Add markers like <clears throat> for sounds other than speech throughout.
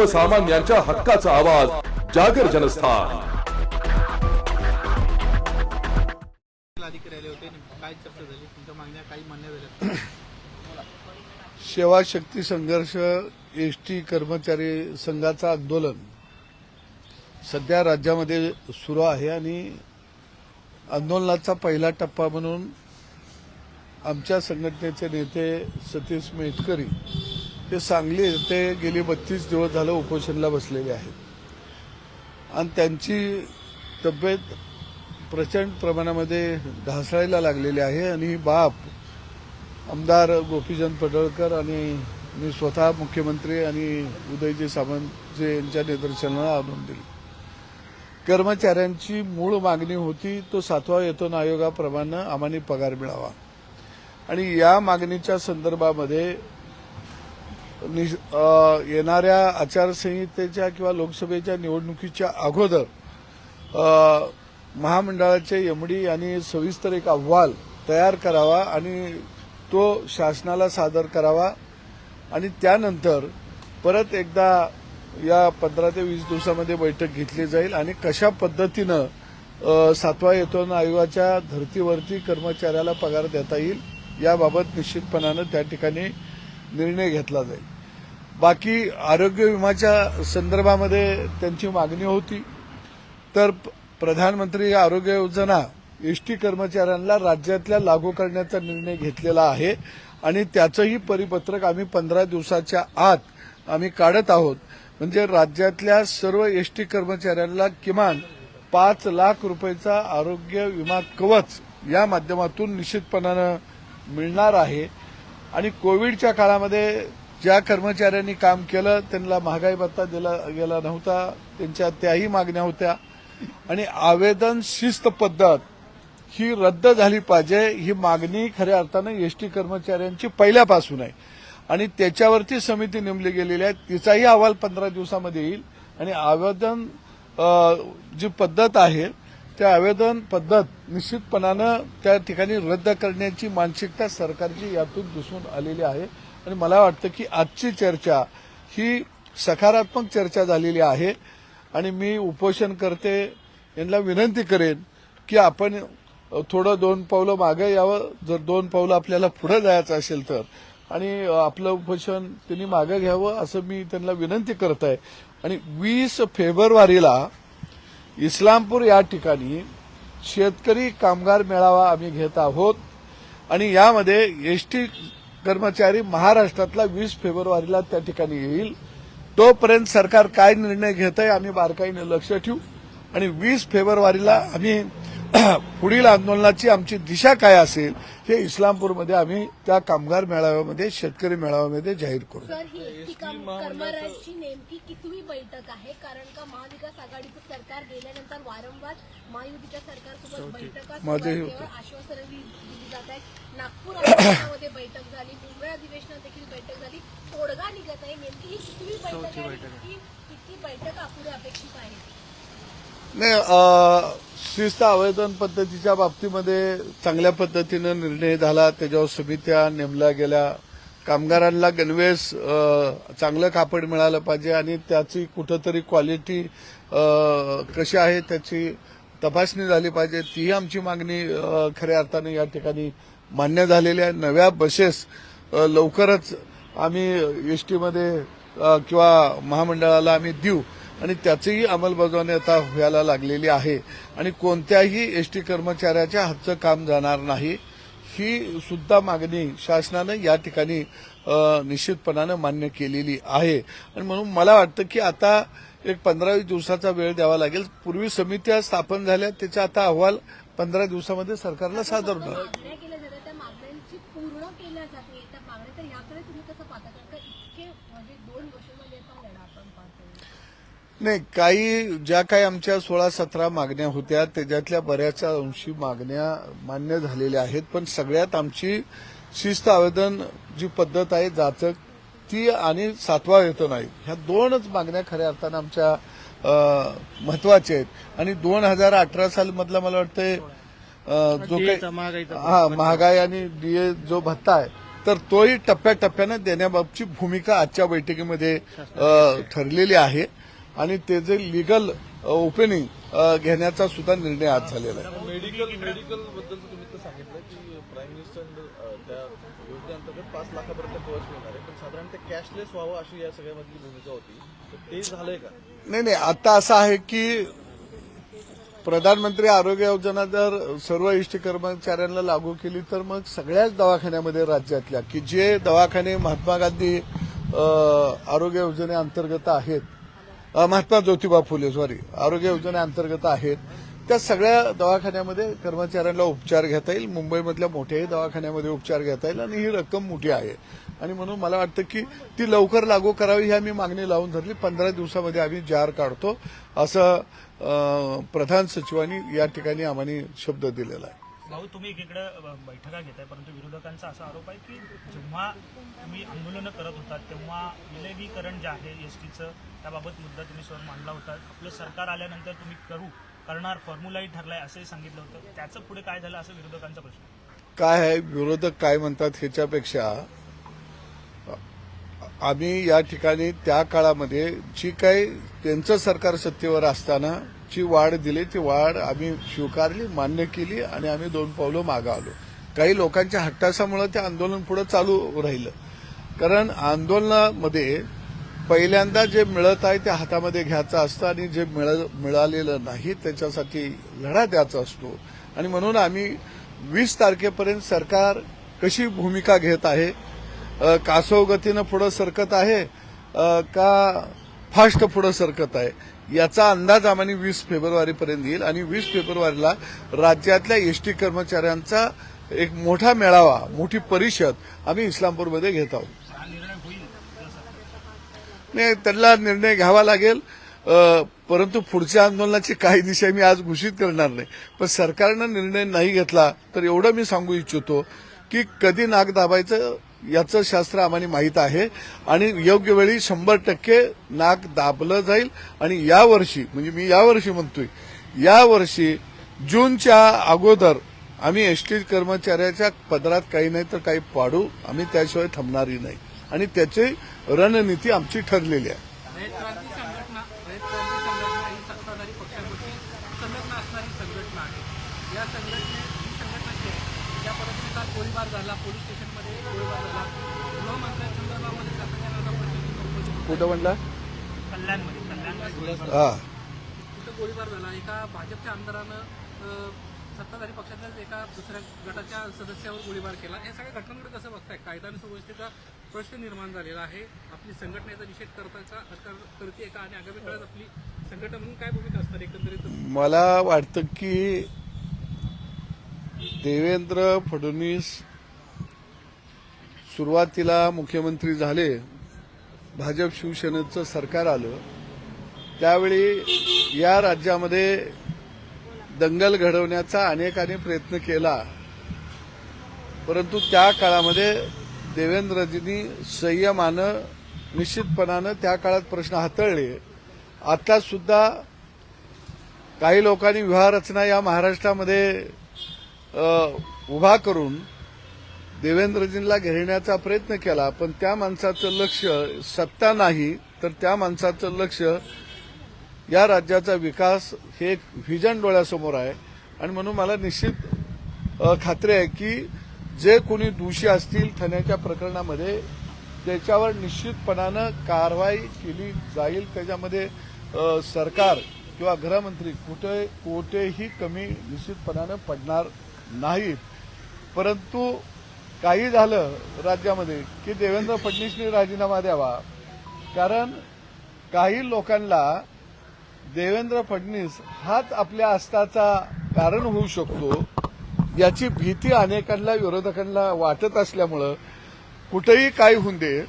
सर्वसामान्यांच्या हक्काचा आवाज जागर जनस्थान. <coughs> सेवा शक्ती संघर्ष एस टी कर्मचारी संघाचं आंदोलन सध्या राज्यामध्ये सुरू आहे आणि आंदोलनाचा पहिला टप्पा म्हणून आमच्या संघटनेचे नेते सतीश मेटकरी ते सांगली ते गेली बत्तीस दिवस झालं उपोषणला बसलेले आहेत. आणि त्यांची तब्येत प्रचंड प्रमाणामध्ये ढासळायला लागलेली आहे आणि ही बाब आमदार गोपीचंद पडळकर आणि मी स्वतः मुख्यमंत्री आणि उदयजी सावंतजी यांच्या निदर्शनाला आणून दिली. कर्मचाऱ्यांची मूळ मागणी होती तो सातवा वेतन आयोगाप्रमाणे आम्हाला पगार मिळावा. आणि या मागणीच्या संदर्भामध्ये येणाऱ्या आचारसंहितेच्या किंवा लोकसभेच्या निवडणुकीच्या अगोदर महामंडळाचे एमडी यांनी सविस्तर एक अहवाल तयार करावा आणि तो शासनाला सादर करावा. आणि त्यानंतर परत एकदा या पंधरा ते वीस दिवसामध्ये बैठक घेतली जाईल आणि कशा पद्धतीनं सातवा वेतन आयोगाच्या धर्तीवरती कर्मचाऱ्याला पगार देता येईल याबाबत निश्चितपणानं त्या ठिकाणी निर्णय घेतला जाईल. बाकी आरोग्य विमाच्या संदर्भामध्ये त्यांची मागणी होती. तर प्रधानमंत्री आरोग्य योजना एसटी कर्मचाऱ्यांना राज्यातल्या लागू करण्याचा निर्णय घेतलेला आहे आणि त्याचंही परिपत्रक आम्ही पंधरा दिवसाच्या आत आम्ही काढत आहोत. म्हणजे राज्यातल्या सर्व एसटी कर्मचाऱ्यांना किमान पाच लाख रुपयेचा आरोग्य विमा कवच या माध्यमातून निश्चितपणानं मिळणार आहे. आणि कोविडच्या काळामध्ये ज्या कर्मचाऱ्यांनी काम केलं त्यांना महागाई भत्ता दिला गेला नव्हता. त्यांच्या त्याही मागण्या होत्या. आणि आवेदन शिस्त पद्धत ही रद्द झाली पाहिजे ही मागणी खऱ्या अर्थानं एसटी कर्मचाऱ्यांची पहिल्यापासून आहे. आणि त्याच्यावरती समिती नेमली गेलेली आहे. तिचाही अहवाल पंधरा दिवसामध्ये येईल. आणि आवेदन जी पद्धत आहे त्या आवेदन पद्धत निश्चितपणानं त्या ठिकाणी रद्द करण्याची मानसिकता सरकारची यातून दिसून आलेली आहे. आणि मला वाटतं की आजची चर्चा ही सकारात्मक चर्चा झालेली आहे. आणि मी उपोषण करते यांना विनंती करेन की आपण थोडं दोन पावलं मागे यावं. जर दोन पावलं आपल्याला पुढे जायचं असेल तर. आणि आपलं उपोषण त्यांनी मागे घ्यावं असं मी त्यांना विनंती करत आहे आणि वीस फेब्रुवारीला इस्लामपूर या ठिकाणी शेतकरी कामगार मेळावा आम्ही घेत आहोत. आणि यामध्ये एसटी कर्मचारी महाराष्ट्रातला वीस फेब्रुवारीला त्या ठिकाणी येईल. तोपर्यंत सरकार काय निर्णय घेत आहे आम्ही बारकाईने लक्ष ठेवू. आणि वीस फेब्रुवारीला आम्ही <clears throat> पुढील आंदोलनाची आमची दिशा काय असेल हे इस्लामपूरमध्ये आम्ही त्या कामगार मेळाव्यामध्ये शेतकरी मेळाव्यामध्ये जाहीर करू. ही कर्मचाऱ्यांची नेमकी कितवी बैठक आहे? कारण का महाविकास आघाडीचं सरकार गेल्यानंतर वारंवार महायुतीच्या सरकारसोबत बैठका आश्वासनं दिली जात आहेत. नागपूर अधिवेशनामध्ये बैठक झाली मुंबई अधिवेशनात देखील बैठक झाली. तोडगा निघत आहे. नेमकी ही कितवी बैठक आहे? किती बैठका पुढे अपेक्षित आहे? नाही शिस्त आवेदन पद्धतीच्या बाबतीमध्ये चांगल्या पद्धतीनं निर्णय झाला. त्याच्यावर समित्या नेमल्या गेल्या. कामगारांना गणवेश चांगलं कापड मिळालं पाहिजे आणि त्याची कुठंतरी क्वालिटी कशी आहे त्याची तपासणी झाली पाहिजे. तीही आमची मागणी खऱ्या अर्थाने या ठिकाणी मान्य झालेली आहे. नव्या बसेस लवकरच आम्ही एस टीमध्ये किंवा महामंडळाला आम्ही देऊ. आणि त्याचीही अंमलबजावणी आता व्हायला लागलेली आहे. आणि कोणत्याही एस टी कर्मचाऱ्याच्या हातचं काम जाणार नाही ही सुद्धा मागणी शासनानं या ठिकाणी निश्चितपणानं मान्य केलेली आहे. आणि म्हणून मला वाटतं की आता एक पंधरावीस दिवसाचा वेळ द्यावा लागेल. पूर्वी समित्या स्थापन झाल्या त्याचा आता अहवाल पंधरा दिवसामध्ये सरकारला सादर होणार केल्या त्या पूर्ण केल्या जात नाही काही ज्या काही आमच्या सोळा सतरा मागण्या होत्या त्याच्यातल्या बऱ्याच अंशी मागण्या मान्य झालेल्या आहेत पण सगळ्यात आमची शिस्त आवेदन जी पद्धत आहे जाचक ती आणि सातवा वेतन आहे ह्या दोनच मागण्या खऱ्या अर्थानं आमच्या महत्त्वाच्या आहेत. आणि दोन हजार अठरा साल मधला मला वाटतंय जो काही हा महागाई आणि डीए जो भत्ता आहे तर तोही टप्प्याटप्प्यानं देण्याबाबतची भूमिका आजच्या बैठकीमध्ये ठरलेली आहे. आणि ते जे लिगल ओपनिंग घेण्याचा सुद्धा निर्णय आज झालेला आहे. मेडिकल मेडिकलबद्दल तुम्ही सांगितलं की प्राईम मिनिस्टर त्या योजनेअंतर्गत पाच लाखापर्यंत कवच मिळणार आहे. पण साधारण ते कॅशलेस व्हावं अशी या सगळ्यामधली भूमिका होती. तर ते झालंय का? नाही नाही आता असं आहे की प्रधानमंत्री आरोग्य योजना जर सर्व इष्ट कर्मचाऱ्यांना लागू केली तर मग सगळ्याच दवाखान्यामध्ये राज्यातल्या की जे दवाखाने महात्मा गांधी आरोग्य योजनेअंतर्गत आहेत महात्मा ज्योतिबा फुले सॉरी आरोग्य योजनेअंतर्गत आहेत. त्या सगळ्या दवाखान्यामध्ये कर्मचाऱ्यांना उपचार घेता येईल. मुंबईमधल्या मोठ्याही दवाखान्यामध्ये उपचार घेता येईल आणि ही रक्कम मोठी आहे. आणि म्हणून मला वाटतं की ती लवकर लागू करावी ही आम्ही मागणी लावून धरली. पंधरा दिवसामध्ये आम्ही जार काढतो. असं प्रधान सचिवांनी या ठिकाणी आम्हाला शब्द दिलेला आहे. भाऊ तुम्ही एकीकडे अ, बैठका घेताय परंतु विरोधकांचा असा आरोप आहे की जेव्हा तुम्ही आंदोलनं करत होता तेव्हा विलगीकरण जे आहे एस टीचं त्याबाबत मुद्दा तुम्ही स्वर मांडला होता. आपलं सरकार आल्यानंतर तुम्ही करू करणार फॉर्म्युलाही ठरलाय असंही सांगितलं होतं. त्याचं पुढे काय झालं असं विरोधकांचा प्रश्न काय आहे विरोधक काय म्हणतात ह्याच्यापेक्षा आम्ही या ठिकाणी त्या काळामध्ये जी काही त्यांचं सरकार सत्तेवर असताना ची वाढ दिली ती वाढ आम्ही स्वीकारली मान्य केली आणि आम्ही दोन पावलं मागं आलो. काही लोकांच्या हट्टासामुळे ते आंदोलन पुढे चालू राहिलं. कारण आंदोलनामध्ये पहिल्यांदा जे मिळत आहे ते हातामध्ये घ्यायचं असतं आणि जे मिळ- मिळालेलं नाही त्याच्यासाठी लढा द्यायचा असतो. आणि म्हणून आम्ही वीस तारखेपर्यंत सरकार कशी भूमिका घेत आहे कासव गतीनं पुढं सरकत आहे का फास्ट पुढं सरकत आहे याचा अंदाज आम्हाला वीस फेब्रुवारीपर्यंत येईल आणि वीस फेब्रुवारीला राज्यातल्या एसटी कर्मचाऱ्यांचा एक मोठा मेळावा मोठी परिषद आम्ही इस्लामपूरमध्ये घेत आहोत. नाही त्यांना निर्णय घ्यावा लागेल. परंतु पुढच्या आंदोलनाची काही दिशा मी आज घोषित करणार नाही. पण सरकारनं निर्णय नाही घेतला तर एवढं मी सांगू इच्छितो की कधी नाक दाबायचं याचं शास्त्र आम्हाला माहीत आहे. आणि योग्य वेळी शंभर टक्के नाक दाबलं जाईल. आणि यावर्षी म्हणजे मी यावर्षी म्हणतोय यावर्षी जूनच्या अगोदर आम्ही एसटी कर्मचाऱ्याच्या पदरात काही नाही तर काही पाडू. आम्ही त्याशिवाय थांबणारही नाही. आणि त्याची रणनीती आमची ठरलेली आहे. या संघटने ही संघटना गोळीबार झाला पोलीस कुठं म्हणला कल्याणमध्ये कल्याणमध्ये. हा. तिथं गोळीबार झाला? एका भाजपच्या आमदारानं सत्ताधारी पक्षाच्याच एका दुसऱ्या गटाच्या सदस्यावर गोळीबार केला. या सगळ्या घटनांकडे कसं बघताय? कायदा आणि सुव्यवस्थेचा प्रश्न निर्माण झालेला आहे. आपली संघटनेचा निषेध करता का कर- करते का? आणि आगामी काळात आपली संघटना म्हणून काय भूमिका असणार एकंदरीत? मला वाटतं की देवेंद्र फडणवीस सुरुवातीला मुख्यमंत्री झाले भाजप शिवसेनेचं सरकार आलं त्यावेळी या राज्यामध्ये दंगल घडवण्याचा अनेकांनी प्रयत्न केला. परंतु त्या काळामध्ये देवेंद्रजींनी संयमानं निश्चितपणानं त्या काळात प्रश्न हाताळले. आता सुद्धा काही लोकांनी विवाहरचना या महाराष्ट्रामध्ये उभा करून देवेंद्रजींना घेण्याचा प्रयत्न केला पण त्या माणसाचं लक्ष सत्ता नाही तर त्या माणसाचं लक्ष या राज्याचा विकास हे एक व्हिजन डोळ्यासमोर आहे. आणि म्हणून मला निश्चित खात्री आहे की जे कोणी दोषी असतील ठाण्याच्या प्रकरणामध्ये त्याच्यावर निश्चितपणानं कारवाई केली जाईल. त्याच्यामध्ये सरकार किंवा गृहमंत्री कुठे कोठेही कमी निश्चितपणानं पडणार नाहीत. परंतु काही झालं राज्यामध्ये की देवेंद्र फडणवीसनी राजीनामा द्यावा. कारण काही लोकांना देवेंद्र फडणवीस हाच आपल्या अस्ताचा कारण होऊ शकतो याची भीती अनेकांना विरोधकांना वाटत असल्यामुळं कुठेही काय होऊन दे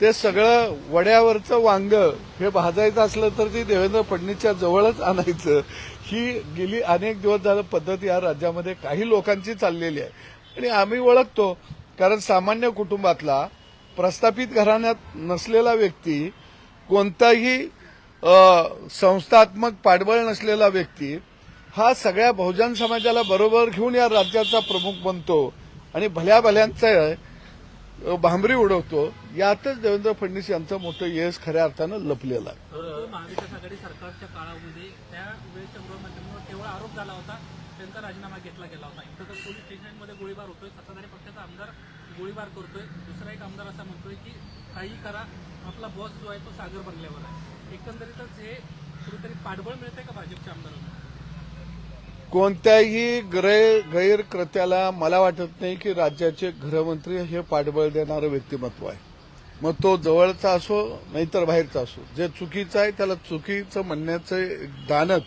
ते सगळं वड्यावरचं वांग हे भाजायचं असलं तर ते देवेंद्र फडणवीसच्या जवळच आणायचं. ही गेली अनेक दिवस झालं पद्धत या राज्यामध्ये काही लोकांची चाललेली आहे. आणि आम्ही ओळखतो कारण सामान्य कुटुंबातला प्रस्थापित घराण्यात नसलेला व्यक्ती कोणताही संस्थात्मक पाठबळ नसलेला व्यक्ती हा सगळ्या बहुजन समाजाला बरोबर घेऊन या राज्याचा प्रमुख बनतो आणि भल्या भल्यांचं भांबरी उडवतो. यातच देवेंद्र फडणवीस यांचं मोठं यश खऱ्या अर्थानं लपलेलं आहे. त्यांचा राजीनामा घेतला गेला होता. इथं तर पोलीस स्टेशनमध्ये गोळीबार होतोय. सत्ताधारी पक्षाचा आमदार गोळीबार करतोय. दुसरा एक आमदार असा म्हणतोय की काही करा आपला बॉस जो आहे तो सागर बनल्यावर आहे. एकंदरीतच हे कुठेतरी पाठबळ मिळतंय का भाजपच्या आमदारांना? कोणत्याही गैर गैरकृत्याला मला वाटत नाही की राज्याचे गृहमंत्री हे पाठबळ देणारं व्यक्तिमत्व आहे. मग तो जवळचा असो नाहीतर बाहेरचा असो. जे चुकीचं आहे त्याला चुकीचं म्हणण्याचं दानत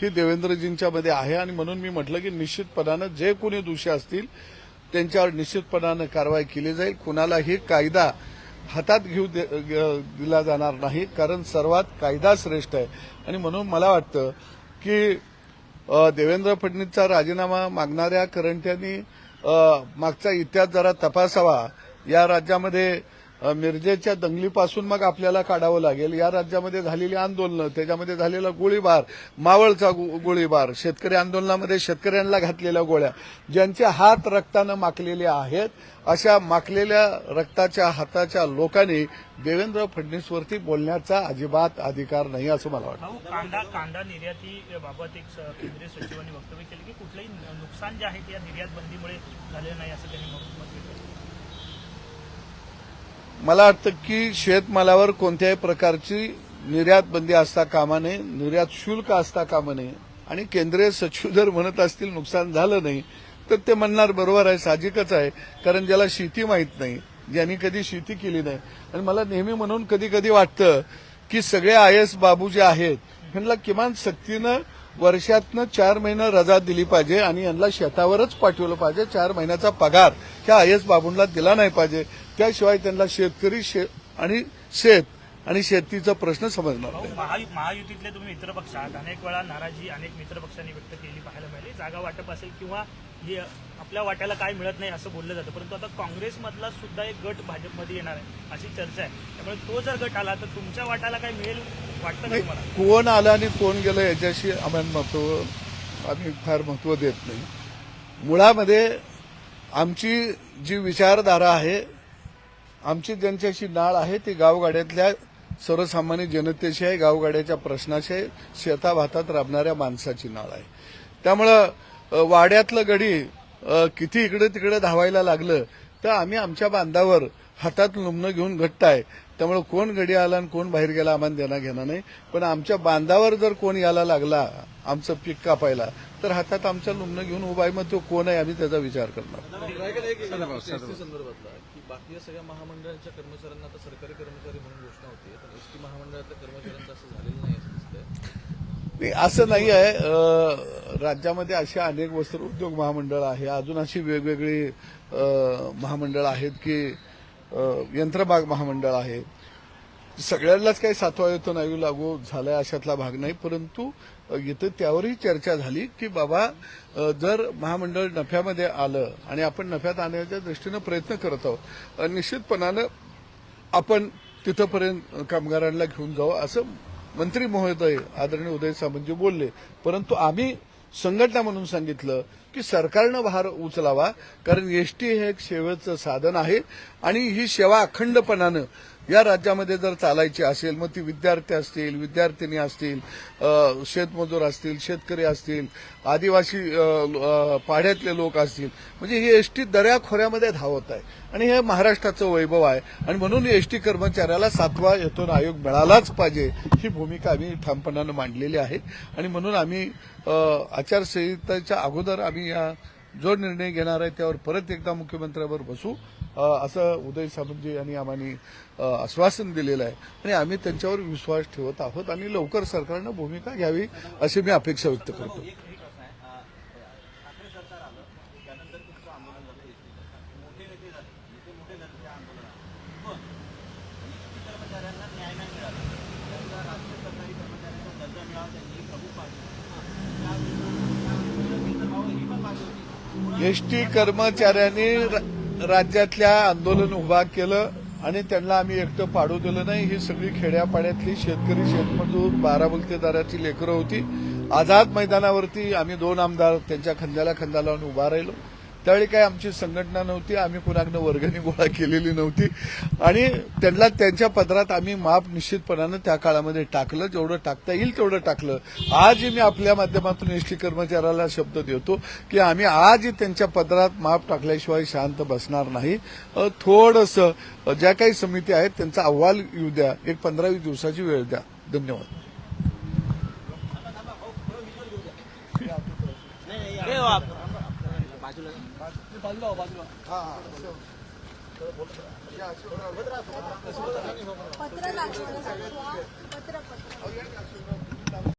ही देवेंद्रजींच्या मध्ये आहे आणि म्हणून मी म्हटलं की निश्चितपणानं जे कोणी दोषी असतील त्यांच्यावर निश्चितपणानं कारवाई केली जाईल. कुणालाही कायदा हातात घेऊ दे- ग- दिला जाणार नाही कारण सर्वात कायदा श्रेष्ठ आहे. आणि म्हणून मला वाटतं की देवेंद्र फडणवीसचा राजीनामा मागणाऱ्या करंट्यांनी मागचा इतिहास जरा तपासावा. या राज्यामध्ये मिरजेच्या दंगलीपासून मग आपल्याला काढावं लागेल. या राज्यामध्ये झालेली आंदोलनं त्याच्यामध्ये झालेला गोळीबार मावळचा गोळीबार शेतकरी आंदोलनामध्ये शेतकऱ्यांना घातलेल्या गोळ्या ज्यांचे हात रक्तानं माकलेले आहेत अशा माखलेल्या रक्ताच्या हाताच्या लोकांनी देवेंद्र फडणवीसवरती बोलण्याचा अजिबात अधिकार नाही असं मला वाटतं. कांदा कांदा निर्यातीबाबत एक केंद्रीय सचिवांनी वक्तव्य केलं की कुठलंही नुकसान जे आहे ते या निर्यात बंदीमुळे झालेलं नाही असं त्यांनी मत मत व्यक्त केलं मला वाटतं की शेतमालावर कोणत्याही प्रकारची निर्यात बंदी असता कामा नये निर्यात शुल्क असता कामा नये आणि केंद्रीय सचिव जर म्हणत असतील नुकसान झालं नाही तर ते म्हणणार बरोबर आहे साहजिकच आहे कारण ज्याला शेती माहीत नाही ज्यांनी कधी शेती केली नाही. आणि मला नेहमी म्हणून कधी कधी वाटतं की सगळे आय एस बाबू जे आहेत ह्यांना किमान सक्तीनं वर्षातनं चार महिने रजा दिली पाहिजे आणि यांना शेतावरच पाठवलं पाहिजे चार महिन्याचा पगार ह्या आय एस बाबूंना दिला नाही पाहिजे. त्याशिवाय त्यांना शेतकरी शे आणि शेत आणि शेतीचा प्रश्न समजणार नाही. महा महायुतीतले तुम्ही मित्रपक्ष आहात. अनेक वेळा नाराजी अनेक मित्रपक्षांनी व्यक्त केली पाहायला मिळाली. जागा वाटप असेल किंवा हे आपल्या वाट्याला काय मिळत नाही असं बोललं जातं. परंतु आता काँग्रेसमधला सुद्धा एक गट भाजपमध्ये येणार आहे अशी चर्चा आहे. त्यामुळे तो जर गट आला तर तुमच्या वाट्याला काय मिळेल वाटतं नाही, कोण आलं आणि कोण गेलं याच्याशी आम्हाला महत्त्व आम्ही फार महत्त्व देत नाही. मुळामध्ये आमची जी विचारधारा आहे आमची ज्यांच्याशी नाळ आहे ती गावगाड्यातल्या सर्वसामान्य जनतेशी आहे गावगाड्याच्या प्रश्नाशी आहे शेताभातात राबणाऱ्या माणसाची नाळ आहे. त्यामुळं वाड्यातलं गडी किती इकडे तिकडे धावायला लागलं तर आम्ही आमच्या बांधावर हातात लुमणं घेऊन घट्ट आहे त्यामुळे कोण गडी आला आणि कोण बाहेर गेला आम्हाला देणं घेणं नाही. पण आमच्या बांधावर जर कोण यायला लागला आमचं पीक कापायला तर हातात आमच्या लुमणं घेऊन उभा आहे मग तो कोण आहे आम्ही त्याचा विचार करणार. रायगड एक बाकी सगळ्या महामंडळाच्या कर्मचाऱ्यांना आता सरकारी कर्मचारी म्हणून घोषणा होती पण एस टी महामंडळातल्या कर्मचाऱ्यांचं असं झालेलं नाही असं दिसतंय. असं नाही आहे. राज्यामध्ये अशी अनेक वस्त्र उद्योग महामंडळ आहे. अजून अशी वेगवेगळी महामंडळ आहेत की यंत्रबाग महामंडळ आहे. सगळ्यांनाच काही सातवा वेतन आयोग लागू झालाय अशातला भाग नाही परंतु इथं त्यावरही चर्चा झाली की बाबा जर महामंडळ नफ्यामध्ये आलं आणि आपण नफ्यात आणण्याच्या दृष्टीनं प्रयत्न करत आहोत निश्चितपणानं आपण तिथंपर्यंत कामगारांना घेऊन जाऊ असं मंत्री महोदय आदरणीय उदय सामंतजी बोलले. परंतु आम्ही संघटना म्हणून सांगितलं की सरकारनं भार उचलावा कारण एसटी हे एक सेवेचं साधन आहे आणि ही सेवा अखंडपणानं या राज्यामध्ये जर चालायची असेल मग ती विद्यार्थी असतील विद्यार्थिनी असतील शेतमजूर असतील शेतकरी असतील आदिवासी पाड्यातले लोक असतील म्हणजे ही एसटी दऱ्याखोऱ्यामध्ये धावत आहे. आणि हे महाराष्ट्राचं वैभव आहे. आणि म्हणून एसटी कर्मचाऱ्याला सातवा येथून आयोग मिळालाच पाहिजे ही भूमिका आम्ही ठामपणानं मांडलेली आहे. आणि म्हणून आम्ही आचारसंहितेच्या अगोदर आम्ही या जो निर्णय घेणार आहे त्यावर परत एकदा मुख्यमंत्र्यावर बसू. असं उदय सामंतजी यांनी आम्हाला आश्वासन दिलेलं आहे. आणि आम्ही त्यांच्यावर विश्वास ठेवत आहोत आणि लवकर सरकारनं भूमिका घ्यावी अशी मी अपेक्षा व्यक्त करतो. एसटी कर्मचाऱ्यांनी र- राज्यातल्या आंदोलन उभा केलं आणि त्यांना आम्ही एकटं पाडू दिलं नाही. ही सगळी खेड्यापाड्यातली शेतकरी शेतमजूर बाराबलतेदाराची लेकरं होती. आझाद मैदानावरती आम्ही दोन आमदार त्यांच्या खांद्याला खांदा लावून उभा राहिलो. त्यावेळी काही आमची संघटना नव्हती आम्ही कुणाकडनं वर्गणी गोळा केलेली नव्हती. आणि त्यांना त्यांच्या पदरात आम्ही माप निश्चितपणानं त्या काळामध्ये टाकलं. जेवढं टाकता येईल तेवढं टाकलं. आजही मी आपल्या माध्यमातून एसटी कर्मचाऱ्याला शब्द देतो की आम्ही आजही त्यांच्या पदरात माप टाकल्याशिवाय शांत बसणार नाही. थोडंसं ज्या काही समिती आहेत त्यांचा अहवाल येऊ द्या. एक पंधरावीस दिवसाची वेळ द्या. धन्यवाद. पत्र दाखवा पत्र पत्र